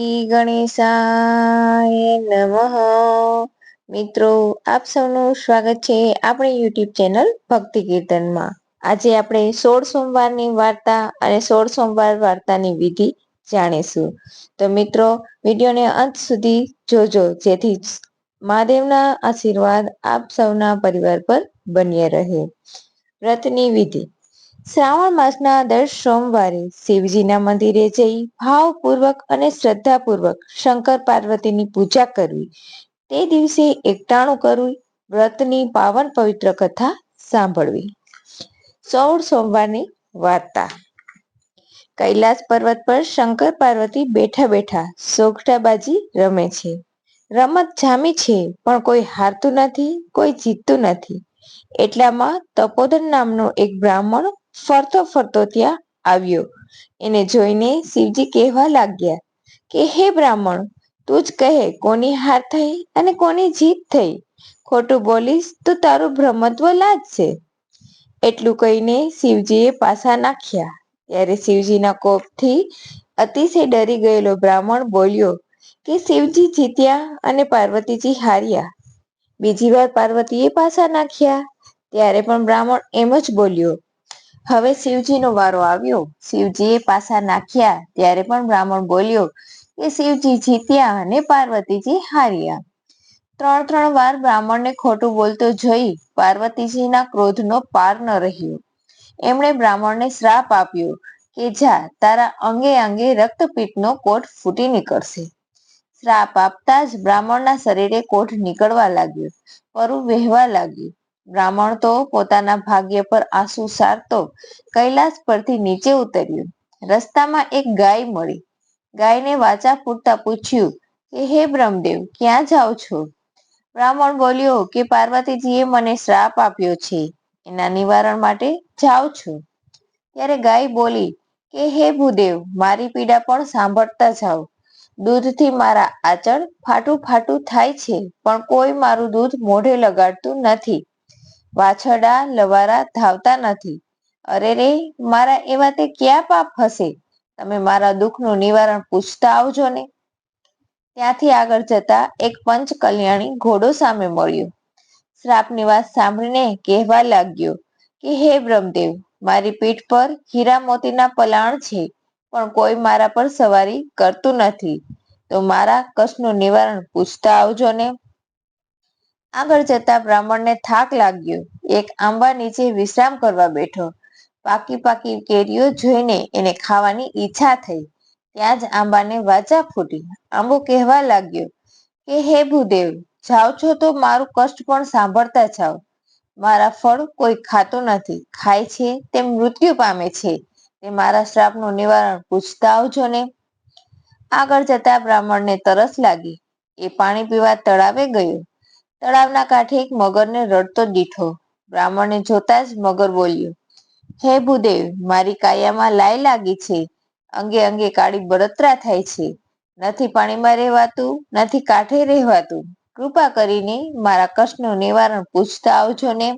ગણેશાય નમઃ. મિત્રો, આપ સૌનું સ્વાગત છે આપણી યુટ્યુબ ચેનલ ભક્તિ કીર્તનમાં. આજે આપણે સોળ સોમવારની વાર્તા અને સોળ સોમવાર વાર્તાની વિધિ જાણીશું. તો મિત્રો, વિડીયોને અંત સુધી જોજો, જેથી મહાદેવના આશીર્વાદ આપ સૌના પરિવાર પર બન્યા રહે. વ્રતની વિધિ. શ્રાવણ માસના દર સોમવારે શિવજીના મંદિરે જઈ ભાવપૂર્વક અને શ્રદ્ધાપૂર્વક શંકર પાર્વતીની પૂજા કરવી. તે દિવસે એકટાણું કરવું વ્રતની પાવન પવિત્ર કથા સાંભળવી. સોળ સોમવારની વાર્તા. કૈલાસ પર્વત પર શંકર પાર્વતી બેઠા બેઠા સોગટાબાજી રમે છે. રમત જામી છે, પણ કોઈ હારતું નથી, કોઈ જીતતું નથી. એટલામાં તપોધન નામનો એક બ્રાહ્મણ ફરતો ફરતો ત્યાં આવ્યો. એને જોઈને શિવજી કહેવા લાગ્યા કે, હે બ્રાહ્મણ, તું જ કહે કોની હાર થઈ અને કોની જીત થઈ. ખોટું બોલીશ તો તારું બ્રહ્મત્વ લાજશે. એટલું કહીને શિવજીએ પાસા નાખ્યા. ત્યારે શિવજીના કોપથી અતિશય ડરી ગયેલો બ્રાહ્મણ બોલ્યો કે, શિવજી જીત્યા અને પાર્વતીજી હાર્યા. બીજી વાર પાર્વતીએ પાસા નાખ્યા. ત્યારે પણ બ્રાહ્મણ એમ જ બોલ્યો હવે શિવજીનો વારો આવ્યો. શિવજીએ પાસા નાખ્યા. ત્યારે પણ બ્રાહ્મણ બોલ્યો કે શિવજી જીત્યા અને પાર્વતીજી હાર્યા. ત્રણ ત્રણ વાર બ્રાહ્મણને ખોટું બોલતો જોઈ પાર્વતીજીના ક્રોધનો પાર ન રહ્યો. એમણે બ્રાહ્મણને શ્રાપ આપ્યો કે જા, તારા અંગે અંગે રક્તપીઠનો કોટ ફૂટી નીકળશે. શ્રાપ આપતા જ બ્રાહ્મણના શરીરે કોઠ નીકળવા લાગ્યો. પરું વહેવા લાગ્યું. બ્રાહ્મણ તો પોતાના ભાગ્ય પર આંસુ સારતો કૈલાસ પરથી નીચે ઉતર્યું. રસ્તામાં એક ગાય મળી. ગાયને વાચા ફૂટતા પૂછ્યું કે, હે બ્રહ્મદેવ, ક્યાં જાઓ છો? બ્રાહ્મણ બોલ્યો કે, પાર્વતીજીએ મને શ્રાપ આપ્યો છે. એના નિવારણ માટે જાઉં છું. ત્યારે ગાય બોલી કે, હે ભૂદેવ, મારી પીડા પણ સાંભળતા જાઓ. દૂધથી મારા આચળ ફાટું ફાટું થાય છે, પણ કોઈ મારું દૂધ મોઢે લગાડતું નથી. વાછરડા, લવારા ધાવતા નથી. અરે રે, મારા એવા તે ક્યાં પાપ હશે? તમે મારા દુઃખનું નિવારણ પૂછતા આવજો ને. ત્યાંથી આગળ જતા એક પંચ કલ્યાણી ઘોડો સામે મળ્યો. શ્રાપની વાત સાંભળીને કહેવા લાગ્યો કે, હે બ્રહ્મદેવ, મારી પીઠ પર હીરા મોતીના પલાણ છે, પણ કોઈ મારા પર સવારી કરતું નથી. તો મારા કષ્ટનું નિવારણ પૂછતા આવજો ને. આગળ જતા બ્રાહ્મણને થાક લાગ્યો. એક આંબા નીચે વિશ્રામ કરવા બેઠો. પાકી પાકી કેરીઓ જોઈને એને ખાવાની ઈચ્છા થઈ. ત્યાં જ આંબાને વાચા ફૂટી. આંબો કહેવા લાગ્યો, કે હે ભૂદેવ, જાઓ છો તો મારું કષ્ટ પણ સાંભળતા જાઓ. મારા ફળ કોઈ ખાતું નથી. ખાય છે તે મૃત્યુ પામે છે. તે મારા શ્રાપનું નિવારણ પૂછતા આવજો ને. આગળ જતા બ્રાહ્મણને તરસ લાગી. એ પાણી પીવા તળાવે ગયો. તળાવના કાંઠે એક મગરને રડતો દીઠો. બ્રાહ્મણને જોતા જ મગર બોલ્યો, હે ભૂદેવ, મારી કાયામાં લાય લાગી છે. અંગે અંગે કાળી બળતરા થાય છે. નથી પાણીમાં રહેવાતું, નથી કાંઠે રહેવાતું. કૃપા કરીને મારા કષ્ટનું નિવારણ પૂછતા આવજો ને.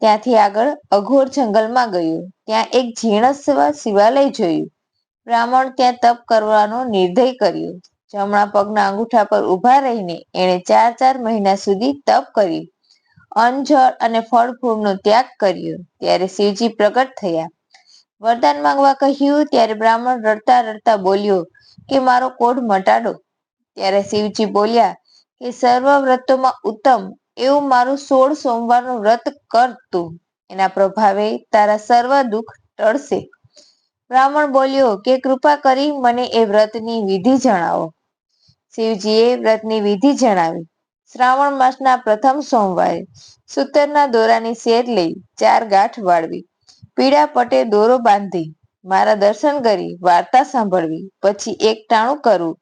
ત્યાંથી આગળ અઘોર જંગલમાં ગયું. ત્યાં એક જીર્ણસ્વ શિવાલય જોયું. બ્રાહ્મણ ત્યાં તપ કરવાનો નિર્દય કર્યો. જમણા પગના અંગૂઠા પર ઊભા રહીને એણે ચાર ચાર મહિના સુધી તપ કરી અંજળ અને ફળ ફૂલનો ત્યાગ કર્યો ત્યારે શિવજી પ્રગટ થયા. વરદાન માંગવા કહ્યું ત્યારે બ્રાહ્મણ રડતા રડતા બોલ્યો કે મારો કોઢ મટાડો. ત્યારે શિવજી બોલ્યા કે સર્વ વ્રતોમાં ઉત્તમ એવું મારું સોળ સોમવારનું વ્રત કર તું. એના પ્રભાવે તારા સર્વ દુઃખ ટળશે. બ્રાહ્મણ બોલ્યો કે કૃપા કરી મને એ વ્રતની વિધિ જણાવો. શિવજીએ વ્રતની વિધિ જણાવી. શ્રાવણ માસના પ્રથમ સોમવારે સૂતરના દોરાની શેર લઈ ચાર ગાંઠ વાળવી. પીળા પટે દોરો બાંધી મારા દર્શન કરી વાર્તા સાંભળવી. પછી એક ટાણું કરવું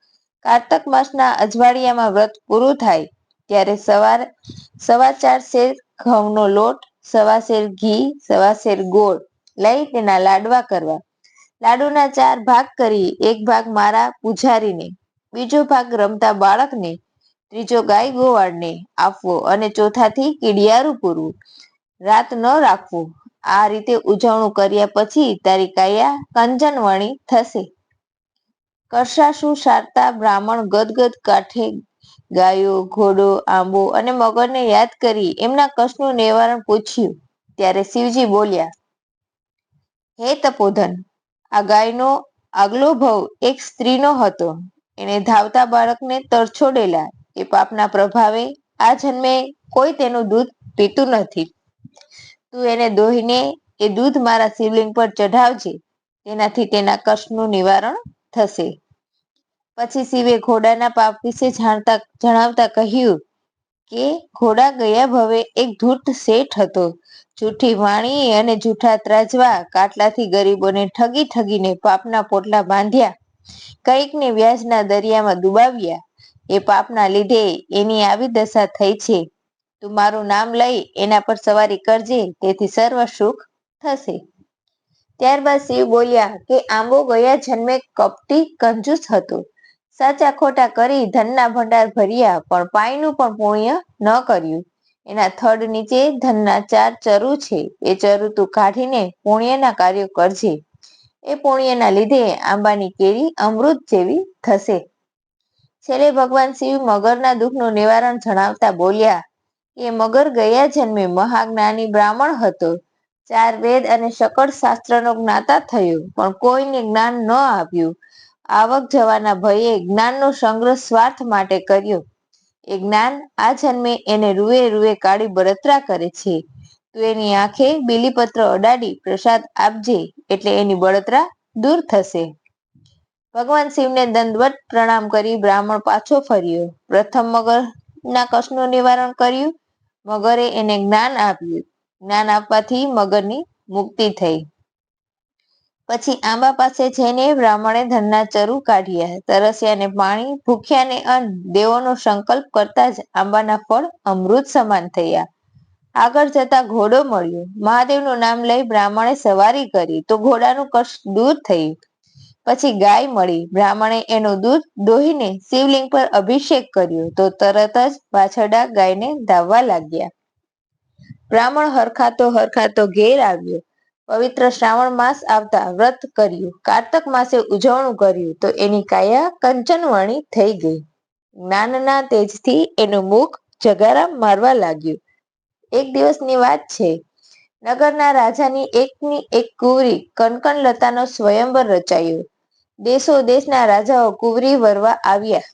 કારતક માસના અજવાળિયામાં વ્રત પૂરું થાય ત્યારે સવાર સવા ચાર શેર ઘઉંનો લોટ, સવા શેર ઘી, સવા શેર ગોળ લઈ તેના લાડવા કરવા. લાડુના ચાર ભાગ કરી, એક ભાગ મારા પૂજારીને, બીજો ભાગ રમતા બાળકને, ત્રીજો ગાય ગોવાળને આપવો અને ચોથાથી કીડિયારું પૂરવું રાત ન રાખવું. આ રીતે ઉજવણું કર્યા પછી તારી કાયા કંચનવણી થશે. કરશાશુ સારતા બ્રાહ્મણ ગદગદ કાઠે ગાયો, ઘોડો, આંબો અને મગરને યાદ કરી એમના કષ્ટનું નિવારણ પૂછ્યું. ત્યારે શિવજી બોલ્યા, હે તપોધન આ ગાયનો આગલો ભવ એક સ્ત્રીનો હતો. એને ધાવતા બાળકને તરછોડેલા એ પાપના પ્રભાવે આ જન્મે કોઈ તેનું દૂધ પીતું નથી. તું એને દોહીને એ દૂધ મારા શિવલિંગ પર ચઢાવજે, તેનાથી તેના કષ્ટનું નિવારણ થશે. પછી શિવે ઘોડાના પાપ વિશે જાણતા જણાવતા કહ્યું કે ઘોડા ગયા ભવે એક ધૂર્ત શેઠ હતો. જૂઠી વાણી અને જૂઠા ત્રાજવા કાટલાથી ગરીબોને ઠગી ઠગીને પાપના પોટલા બાંધ્યા. કંઈકને વ્યાજના દરિયામાં ડુબાવ્યા એ પાપના લીધે એની આવી દશા થઈ છે. તું મારું નામ લઈ એના પર સવારી કરજે, તેથી સર્વ સુખ થશે. ત્યારબાદ શિવ બોલ્યા કે આંબો ગયા જન્મે કપટી કંજૂસ હતો. સાચા ખોટા કરી ધનના ભંડાર ભર્યા, પણ પાયનું પણ પુણ્ય ન કર્યું. એના થડ નીચે ધનના ચાર ચરુ છે. એ ચરુ તું કાઢીને પુણ્યના કાર્યો કરજે. એ પુણ્યના લીધે આંબાની કેરી અમૃત જેવી થશે. છેલ્લે ભગવાન શિવ મગરના દુઃખનું નિવારણ જણાવતા બોલ્યા કે મગર ગયા જન્મે મહાજ્ઞાની બ્રાહ્મણ હતો. ચાર વેદ અને શકળ શાસ્ત્રનો જ્ઞાતા થયો, પણ કોઈને જ્ઞાન ન આપ્યું આવક જવાના ભયે જ્ઞાનનો સંગ્રહ સ્વાર્થ માટે કર્યો. એ જ્ઞાન આ જન્મે એને રૂએ રૂએ કાળી બળતરા કરે છે. તું એની આંખે બીલીપત્ર અડાડી પ્રસાદ આપજે એટલે એની બળતરા દૂર થશે. ભગવાન શિવને દંડવત પ્રણામ કરી બ્રાહ્મણ પાછો ફર્યો. પ્રથમ મગરના કષ્ટનું નિવારણ કર્યું. મગરે એને જ્ઞાન આપ્યું. જ્ઞાન આપવાથી મગરની મુક્તિ થઈ. પછી આંબા પાસે જઈને બ્રાહ્મણે ધનના ચરુ કાઢ્યા. તરસ્યાને પાણી, ભૂખ્યાને અન્ન, દેવોનો સંકલ્પ કરતા જ આંબાના ફળ અમૃત સમાન થયા. આગળ જતા ઘોડો મળ્યો. મહાદેવનું નામ લઈ બ્રાહ્મણે સવારી કરી તો ઘોડાનું કષ્ટ દૂર થયું. પછી ગાય મળી. બ્રાહ્મણે એનું દૂધ દોહીને શિવલિંગ પર અભિષેક કર્યો તો તરત જ વાછરડા ગાયને ધાવવા લાગ્યા. બ્રાહ્મણ હરખાતો હરખાતો ઘેર આવ્યો. પવિત્ર શ્રાવણ માસ આવતા વ્રત કર્યું. કારતક માસે ઉજવણું કર્યું તો એની કાયા કંચનવાણી થઈ ગઈ. જ્ઞાનના તેજથી એનું મુખ જગારા મારવા લાગ્યું. એક દિવસની વાત છે. નગરના રાજાની એકની એક કુંવરી કનકનલતાનો સ્વયંવર રચાયો. દેશો દેશના રાજાઓ કુંવરી વરવા આવ્યા.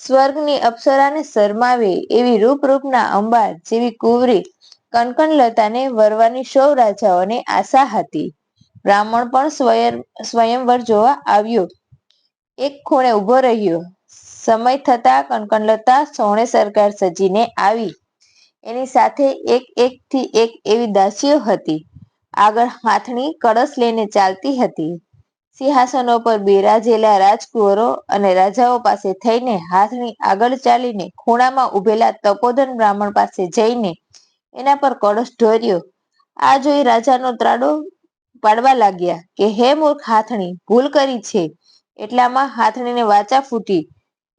સ્વર્ગની અપ્સરાને શરમાવે એવી રૂપરૂપના અંબાર જેવી કુંવરી કનકનલતાને વરવાની સૌ રાજાઓને આશા હતી. બ્રાહ્મણ પણ સ્વયં, સ્વયંવર જોવા આવ્યો. એક ખૂણે ઊભો રહ્યો. સમય થતા કનકનલતા સોણે સરકાર સજીને આવી. એની સાથે એક એક થી એક એવી દાસીઓ હતી. આગળ હાથણી કળશ લઈને ચાલતી હતી. સિંહાસનો પર બિરાજેલા રાજકુંવરો અને રાજાઓ પાસે થઈને હાથની આગળ ચાલીને ખૂણામાં ઉભેલા તપોધન બ્રાહ્મણ પાસે જઈને એના પર કળશ ઢોર્યો. આ જોઈ રાજાનો ત્રાડો પાડવા લાગ્યા કે, હે મૂર્ખ હાથણી, ભૂલ કરી છે. એટલામાં હાથણીને વાચા ફૂટી.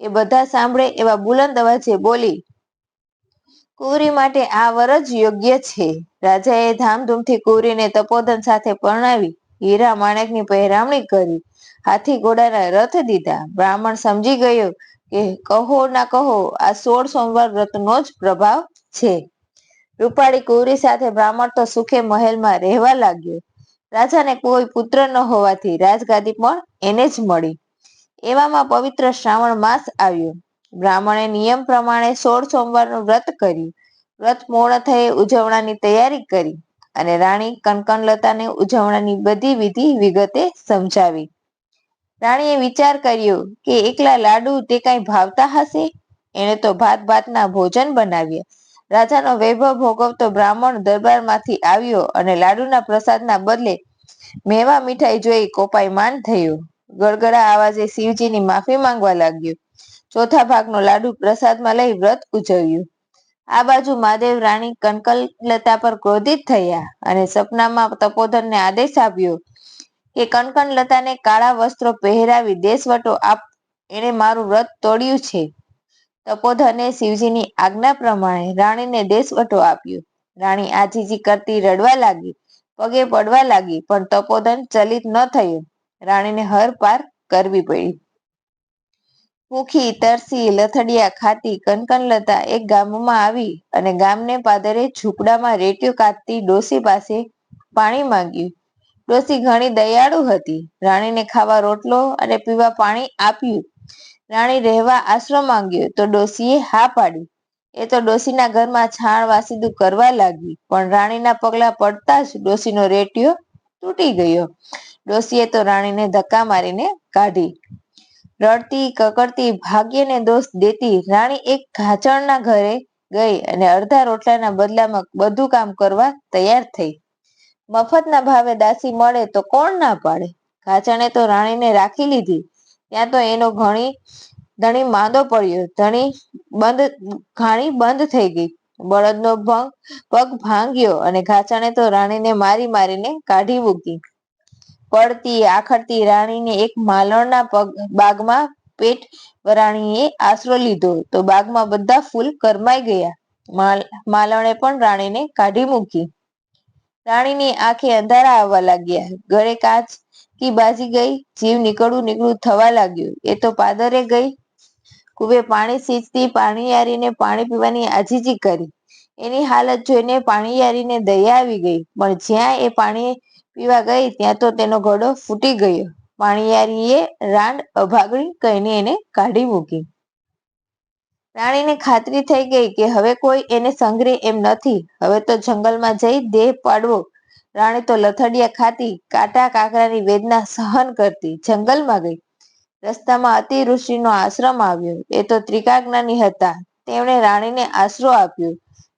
એ બધા સાંભળે એવા બુલંદ અવાજે બોલી, કુંવરી માટે આ વર જ યોગ્ય છે. રાજાએ ધામધૂમથી કુંવરીને તપોધન સાથે પરણાવી, હીરા માણેકની પહેરામણી કરી, હાથી ઘોડાના રથ દીધા. બ્રાહ્મણ સમજી ગયો કે, કહો ના કહો, આ સોળ સોમવાર વ્રતનો જ પ્રભાવ છે. રૂપાળી કુંવરી સાથે બ્રાહ્મણ તો સુખે મહેલમાં રહેવા લાગ્યો. રાજાને કોઈ પુત્ર ન હોવાથી રાજગાદી પણ એને જ મળી. એવામાં પવિત્ર શ્રાવણ માસ આવ્યો. બ્રાહ્મણે નિયમ પ્રમાણે સોળ સોમવારનું વ્રત કર્યું. વ્રત પૂર્ણ થયે ઉજવણાની તૈયારી કરી અને રાણી કનકનલતાને ઉજવણાની બધી વિધિ વિગતે સમજાવી. રાણીએ વિચાર કર્યો કે એકલા લાડુ તે કાંઈ ભાવતા હશે? એણે તો ભાત ભાતના ભોજન બનાવ્યા. રાજાનો વૈભવ ભોગવતો બ્રાહ્મણ દરબારમાંથી આવ્યો અને લાડુના પ્રસાદના બદલે મેવા મીઠાઈ જોઈ કોપાયમાન થયો. ગળગળા આવાજે શિવજીની માફી માંગવા લાગ્યો. ચોથા ભાગનો લાડુ પ્રસાદમાં લઈ વ્રત ઉજવ્યું. આ બાજુ મહાદેવ રાણી કનકલતા પર ક્રોધિત થયા અને સપનામાં તપોધનને આદેશ આપ્યો કે કનકનલતાને કાળા વસ્ત્રો પહેરાવી દેશવટો આપ, એણે મારું વ્રત તોડ્યું છે. તપોધને શિવજીની આજ્ઞા પ્રમાણે રાણીને દેશવટો આપ્યો. રાણી આજીજી કરતી રડવા લાગી, પગે પડવા લાગી, પણ તપોધન ચલિત ન થયો. રાણીને હર પાર કરવી પડી. ભૂખી, તરસી, લથડિયા ખાતી કનકનલતા એક ગામમાં આવી અને ગામને પાદરે ઝૂંપડામાં રેટીઓ કાતતી ડોસી પાસે પાણી માંગ્યું. ડોસી ઘણી દયાળુ હતી. રાણીને ખાવા રોટલો અને પીવા પાણી આપ્યું. રાણી રહેવા આશરો માંગ્યો તો ડોસીએ હા પાડી. એ તો ડોસીના ઘરમાં છાણ વાસીદું કરવા લાગી, પણ રાણીના પગલા પડતા જ ડોસીનો રેટિયો તૂટી ગયો. ડોસીએ તો રાણીને ધક્કા મારીને કાઢી. રડતી કકડતી ભાગ્યને દોષ દેતી રાણી એક ઘાચણના ઘરે ગઈ અને અડધા રોટલાના બદલામાં બધું કામ કરવા તૈયાર થઈ. મફતના ભાવે દાસી મળે તો કોણ ના પાડે? ઘાચણે તો રાણીને રાખી લીધી. ત્યાં તો એનો ઘણી ધણી માંદો પડ્યો. ધણી બંધ, ઘાણી બંધ થઈ ગઈ. બળદનો ભંગ, પગ ભાંગ્યો અને ઘાચાણે તો રાણીને મારી મારીને કાઢી મૂકી. પડતી, આખડતી રાણીને એક માલણના પગ, બાગમાં પેટ વરાણીએ આશરો લીધો તો બાગમાં બધા ફૂલ કરમાઈ ગયા. માલ, માલણે પણ રાણીને કાઢી મૂકી. રાણીની આંખે અંધારા આવવા લાગ્યા. ગળે કાચ કી બાજી ગઈ, જીવ નીકળવું નીકળવું થવા લાગ્યું. એ તો પાદરે ગઈ. કુવે પાણી સીંચતી પાણીયારીને પાણી પીવાની આજીજી કરી. એની હાલત જોઈને પાણીયારીને દયા આવી ગઈ. પણ જ્યાં એ પાણી પીવા ગઈ, ત્યાં તો તેનો ઘડો ફૂટી ગયો. પાણીયારીએ રાંડ અભાગણી કહીને એને કાઢી મૂકી. રાણીને ખાતરી થઈ ગઈ કે હવે કોઈ એને સંઘરે એમ નથી. હવે તો જંગલમાં જઈ દેહ પાડવો. રાણી તો લથડિયા ખાતી, કાટા કાકરાની વેદના સહન કરતી, જંગલમાં ગઈ. રસ્તામાં અતિ ઋષિનો આશ્રમ આવ્યો. એ તો ત્રિકાજ્ઞાની હતા. તેમણે રાણીને આશરો આપ્યો.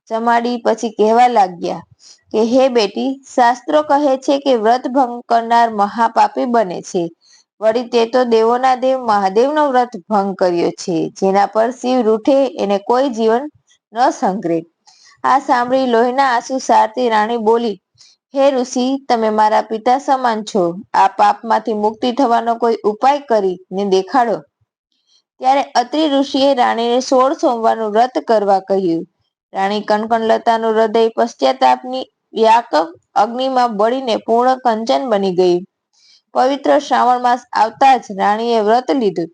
જમાડી પછી કહેવા લાગ્યા કે, હે બેટી, શાસ્ત્રો કહે છે કે વ્રત ભંગ કરનાર મહાપાપી બને છે. વળી તે તો દેવોના દેવ મહાદેવનો વ્રત ભંગ કર્યો છે, જેના પર શિવ રૂઠે એને કોઈ જીવન ન સંગ્રે. આ સાંભળી લોહીના આંસુ સારતી રાણી બોલી, હે ઋષિ, તમે મારા પિતા સમાન છો. આ પાપમાંથી મુક્તિ થવાનો કોઈ ઉપાય કરીને દેખાડો. ત્યારે અત્રિ ઋષિએ રાણીને સોળ સોમવારનું વ્રત કરવા કહ્યું. રાણી કનકનલતાનું હૃદય પશ્ચાતાપની વ્યાકક અગ્નિમાં બળીને પૂર્ણ કંચન બની ગયું પવિત્ર શ્રાવણ માસ આવતા જ રાણીએ વ્રત લીધું.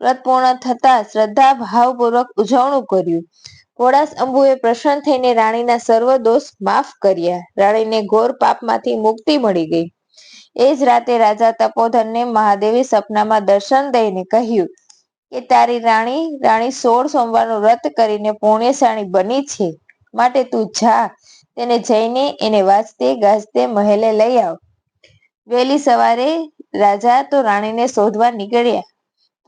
વ્રત પૂર્ણ થતા શ્રદ્ધા ભાવપૂર્વક ઉજવણું કર્યું. ઘોડાસ અંબુએ પ્રસન્ન થઈને રાણીના સર્વ દોષ માફ કર્યા. રાણીને ઘોર પાપમાંથી મુક્તિ મળી ગઈ. એ જ રાતે રાજા તપોધનને મહાદેવે સપનામાં દર્શન દઈને કહ્યું કે તારી રાણી રાણી સોળ સોમવારનું વ્રત કરીને પુણ્યશાળી બની છે. માટે તું જા, તેને જઈને એને વાંચતે ગાજતે મહેલે લઈ આવ. વહેલી સવારે રાજા તો રાણીને શોધવા નીકળ્યા.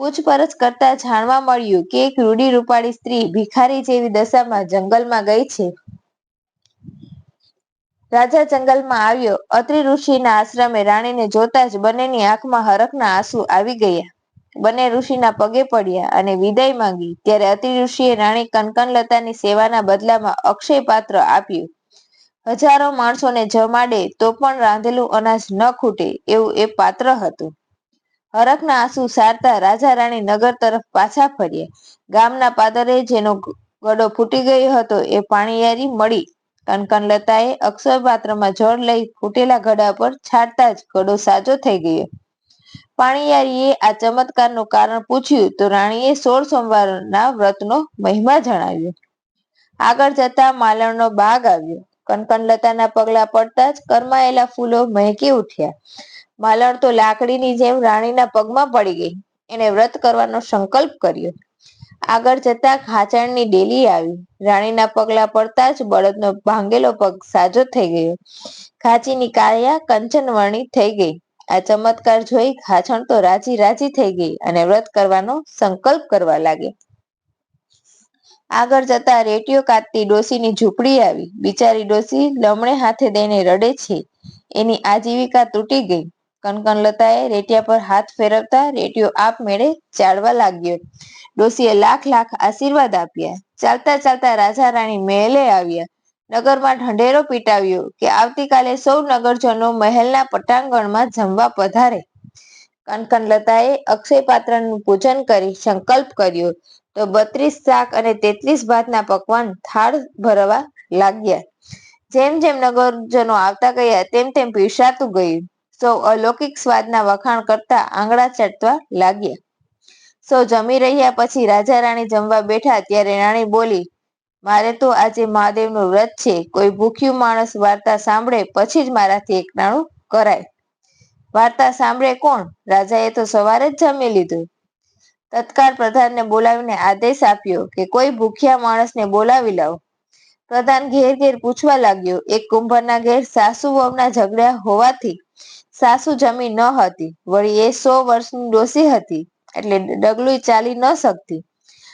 પૂછપરછ કરતા જાણવા મળ્યું કે એક રૂડી રૂપાળી સ્ત્રી ભિખારી જેવી દશામાં જંગલમાં ગઈ છે. રાજા જંગલમાં આવ્યો. અત્રિ ઋષિના આશ્રમે રાણીને જોતા જ બંનેની આંખમાં હરખના આંસુ આવી ગયા. બંને ઋષિના પગે પડ્યા અને વિદાય માંગી. ત્યારે અત્રિ ઋષિએ રાણી કનકનલતાની સેવાના બદલામાં અક્ષય પાત્ર આપ્યું. હજારો માણસોને જમાડે તો પણ રાંધેલું અનાજ ન ખૂટે એવું એ પાત્ર હતું. હરખના આંસુ સારતા રાજા રાણી નગર તરફ પાછા ફર્યા. ગામના પાદરે જેનો ગડો ફૂટી ગયો હતો એ પાણીયારી મળી. કનકનલતાએ અક્ષય પાત્રમાં જળ લઈ ફૂટેલા ઘડા પર છાંટતા જ ઘડો સાજો થઈ ગયો. પાણીયારીએ આ ચમત્કારનું કારણ પૂછ્યું તો રાણીએ સોળ સોમવારના વ્રતનો મહિમા જણાવ્યો. આગળ જતા માલણનો બાગ આવ્યો. કનકનલતાના પગલા પડતા જ કરમાયેલા ફૂલો મહેકી ઉઠ્યા. માલણ તો લાકડીની જેમ રાણીના પગમાં પડી ગઈ. એને વ્રત કરવાનો સંકલ્પ કર્યો. આગળ જતા ખાચણની ડેલી આવી. રાણીના પગલા પડતા જ બળદનો ભાંગેલો પગ સાજો થઈ ગયો. ખાચીની કાયા કંચનવર્ણી થઈ ગઈ. આ ચમત્કાર જોઈ ખાચણ તો રાજી રાજી થઈ ગઈ અને વ્રત કરવાનો સંકલ્પ કરવા લાગી. આગળ જતા રેટીઓ કાતતી ડોસીની ઝૂંપડી આવી. બિચારી ડોસી લમણે હાથે દઈને રડે છે. એની આજીવિકા તૂટી ગઈ. કનકનલતાએ રેટિયા પર હાથ ફેરવતા રેટિયો આપમેળે ચાલવા લાગ્યો. ડોસીએ લાખ લાખ આશીર્વાદ આપ્યા. ચાલતા ચાલતા રાજા રાણી મહેલે આવ્યા. નગરમાં ઢંઢેરો પીટાવ્યો કે આવતીકાલે સૌ નગરજનો મહેલના પટાંગણમાં જમવા પધારે. કનકનલતાએ અક્ષય પાત્રનું પૂજન કરી સંકલ્પ કર્યો. તો બત્રીસ શાક અને તેત્રીસ ભાતના પકવાન થાળ ભરવા લાગ્યા. જેમ જેમ નગરજનો આવતા ગયા, તેમ તેમ પીરસાતું ગયું. સૌ અલૌકિક સ્વાદના વખાણ કરતા આંગળા ચટવા લાગ્યા. સૌ જમી રહ્યા પછી રાજા રાણી જમવા બેઠા ત્યારે રાણી બોલી, મારે તો આજે મહાદેવનું વ્રત છે. કોઈ ભૂખ્યું માણસ વાર્તા સાંભળે પછી જ મારાથી એકનાણું કરાય. વાર્તા સાંભળે કોણ? રાજાએ તો સવારે જ જમી લીધું. તત્કાળ પ્રધાનને બોલાવીને આદેશ આપ્યો કે કોઈ ભૂખ્યા માણસને બોલાવી લાવો. પ્રધાન ઘેર ઘેર પૂછવા લાગ્યો, એક કુંભરના ઘેર સાસુ વહુના ઝઘડ્યા હોવાથી સાસુ જમી ન હતી, વળી એ સો વર્ષની ડોસી હતી, એટલે ડગલું ચાલી ન શકતી.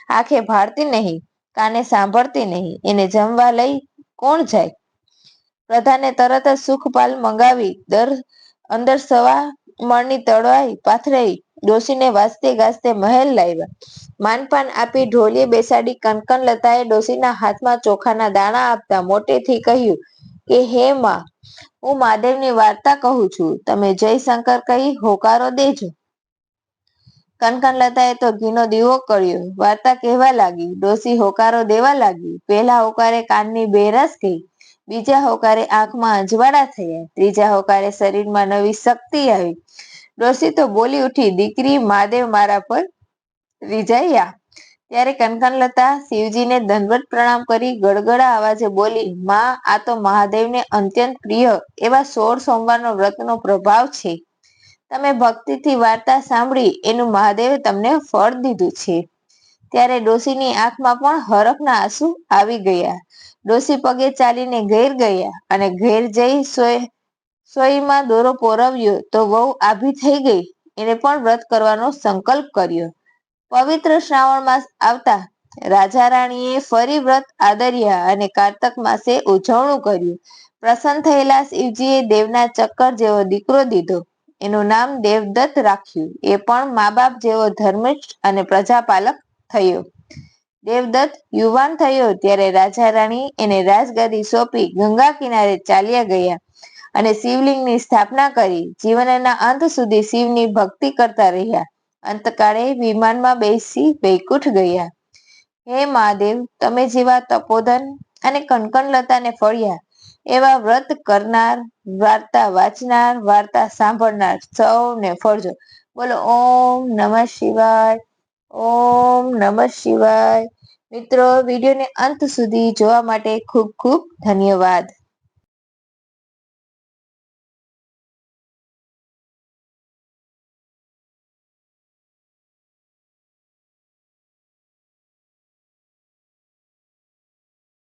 આંખે ભાળતી નહીં, કાને સાંભળતી નહીં, એને જમવા લઈ કોણ જાય? પ્રધાને તરત જ સુખપાલ મંગાવી, દર અંદર સવા મણની તળવાઈ પાથરાઈ ડોશીને વાજતે ગાજતે મહેલ લાવ્યા. માનપાન આપી ઢોલીએ બેસાડી કનકન લતાએ ડોસીના હાથમાં ચોખાના દાણા આપતા મોટેથી કહ્યું કે, હે માં, હું મહાદેવની વાર્તા કહું છું. તમે જયશંકર કહી હોકારો દેજો. કનકનલતાએ તો ઘીનો દીવો કર્યો. વાર્તા કહેવા લાગી. ડોસી હોકારો દેવા લાગી. પહેલા હોકારે કાનની બેરસ ગઈ બીજા હોકારે આંખમાં અજવાળા થયા. ત્રીજા હોકારે શરીરમાં નવી શક્તિ આવી. ડોસી તો બોલી ઉઠી દીકરી મહાદેવ મારા પર રીઝાયા ત્યારે કનકનલતા શિવજીને દંડવત પ્રણામ કરી ગડગડા અવાજે બોલી, માં, આ તો મહાદેવને અત્યંત પ્રિય એવા સોળ સોમવારનો વ્રતનો પ્રભાવ છે. તમે ભક્તિથી વાર્તા સાંભળી, એનું મહાદેવે તમને ફળ દીધું છે. ત્યારે ડોસીની આંખમાં પણ હરખના આંસુ આવી ગયા. ડોસી પગે ચાલીને ઘેર ગયા અને ઘેર જઈ સોય સોયમાં દોરો પોરવ્યો તો વહુ આભી થઈ ગઈ. એને પણ વ્રત કરવાનો સંકલ્પ કર્યો. પવિત્ર શ્રાવણ માસ આવતા રાજા રાણીએ ફરી વ્રત આદર્યા અને કારતક માસે ઉજવણું કર્યું. પ્રસન્ન થયેલા શિવજીએ દેવના ચક્કર જેવો દીકરો દીધો. એનું નામ દેવદત્ત રાખ્યું. એ પણ મા બાપ જેવો ધર્મિષ્ઠ અને પ્રજાપાલક થયો. દેવદત્ત યુવાન થયો ત્યારે રાજા રાણી એને રાજગાદી સોંપી ગંગા કિનારે ચાલ્યા ગયા. અને શિવલિંગની સ્થાપના કરી જીવનના અંત સુધી શિવની ભક્તિ કરતા રહ્યા. અંતકાળે વિમાનમાં બેસી વૈકુંઠ ગયા. હે મહાદેવ, તમે જેવા તપોધન અને કનકનલતાને ફળ્યા, એવા વ્રત કરનાર, વાર્તા વાંચનાર, વાર્તા સાંભળનાર સૌને ફળજો. બોલો, ઓમ નમઃ શિવાય, ઓમ નમઃ શિવાય. મિત્રો, વિડીયોને અંત સુધી જોવા માટે ખૂબ ખૂબ ધન્યવાદ.